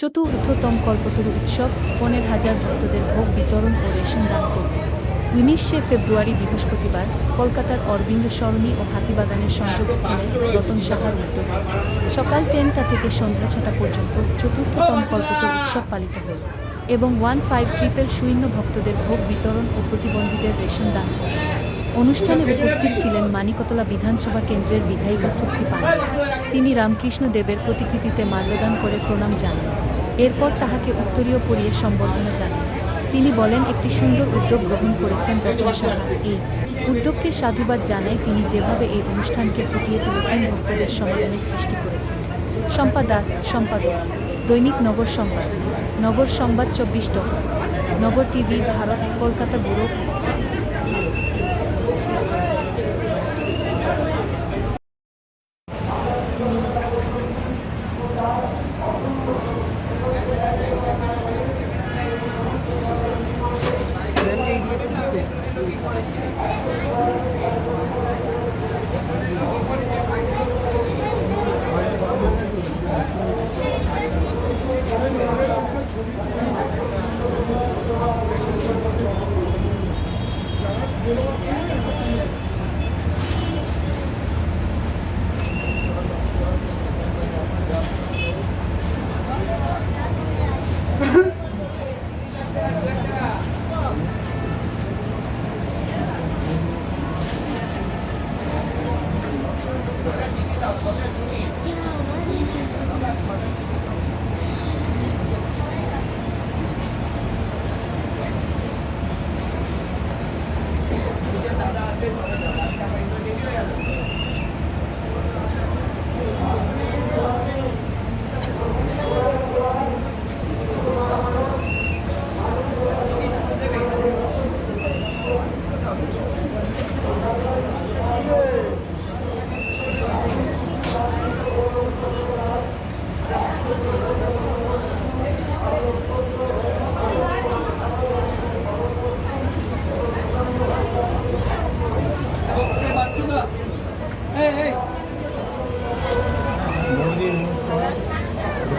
চতুর্থতম কল্পতরু উৎসব পনেরো হাজার ভক্তদের ভোগ বিতরণ ও রেশন দান করবে। উনিশে ফেব্রুয়ারি বৃহস্পতিবার কলকাতার অরবিন্দ সরণি ও হাতিবাগানের সংযোগস্থলে রতন সাহার উদ্যোগে। সকাল টেনটা থেকে সন্ধ্যা ছটা পর্যন্ত চতুর্থতম কল্পতরু উৎসব পালিত হল এবং ওয়ান ফাইভ ট্রিপল শূন্য ভক্তদের ভোগ বিতরণ ও প্রতিবন্ধীদের রেশন দান করবে। অনুষ্ঠানে উপস্থিত ছিলেন মানিকতলা বিধানসভা কেন্দ্রের বিধায়িকা শক্তি পাণ্ডে তিনি রামকৃষ্ণ দেবের প্রতিকৃতিতে মাল্যদান করে প্রণাম জানান। এরপর তাহাকে উত্তরীয় পরিয়ে সম্বর্ধনা জানান। তিনি বলেন, একটি সুন্দর উদ্যোগ গ্রহণ করেছেন রতন সাহা। এই উদ্যোগকে সাধুবাদ জানায় তিনি যেভাবে এই অনুষ্ঠানকে ফুটিয়ে তুলেছেন, ভক্তদের সমাগমের সৃষ্টি করেছেন। শম্পা দাস, সম্পাদক। দৈনিক নগর সংবাদ। নগর সংবাদ চব্বিশ টকা নগর টিভি, ভারত, কলকাতা ব্যুরো 我们的主理。এই এই